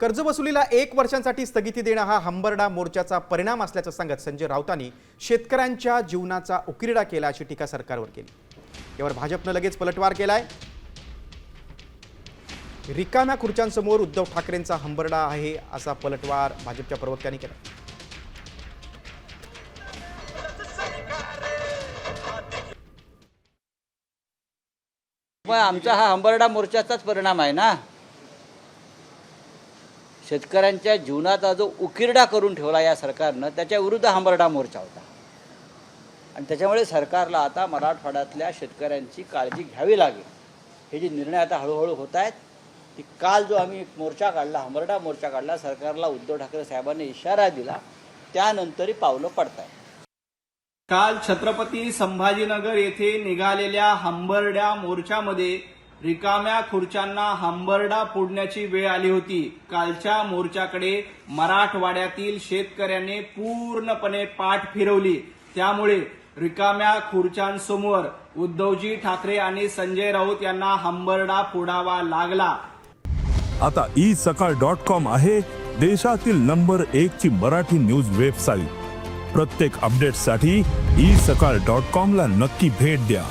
कर्जवसुलीला एक वर्षांसाठी स्थगिती देणं हा हंबरडा मोर्चाचा परिणाम असल्याचं सांगत संजय राऊतांनी शेतकऱ्यांच्या जीवनाचा उकिरडा केला अशी टीका सरकारवर केली. यावर भाजपनं लगेच पलटवार केलाय. रिकाम्या खुर्च्यांसमोर उद्धव ठाकरेंचा हंबरडा आहे असा पलटवार भाजपच्या प्रवक्त्यांनी केला. आमचा हा हंबरडा मोर्चाचाच परिणाम आहे ना? शेतकऱ्यांच्या जीवनाचा जो उकिरडा करून ठेवला या सरकारनं त्याच्या विरुद्ध हांबरडा मोर्चा होता. आणि त्याच्यामुळे सरकारला आता मराठवाड्यातल्या शेतकऱ्यांची काळजी घ्यावी लागेल. हे जे निर्णय आता हळूहळू होत आहेत की काल जो आम्ही एक मोर्चा काढला हंबरडा मोर्चा काढला सरकारला उद्धव ठाकरे साहेबांनी इशारा दिला त्यानंतरही पावलं पडत आहे काल छत्रपती संभाजीनगर येथे निघालेल्या हंबरड्या मोर्चामध्ये रिकाम्या खुर्च्यांना हंबरडा फोडण्याची वेळ आली होती. कालच्या मोर्चाकडे मराठवाड्यातील शेतकऱ्यांनी पूर्णपणे पाठ फिरवली. त्यामुळे रिकाम्या खुर्च्यांसमोर उद्धवजी ठाकरे आणि संजय राऊत यांना हंबरडा फोडावा लागला. आता ई सकाळ डॉट कॉम आहे देशातील नंबर एक ची मराठी न्यूज वेबसाईट. प्रत्येक अपडेटसाठी ई सकाळ डॉट कॉम ला नक्की भेट द्या.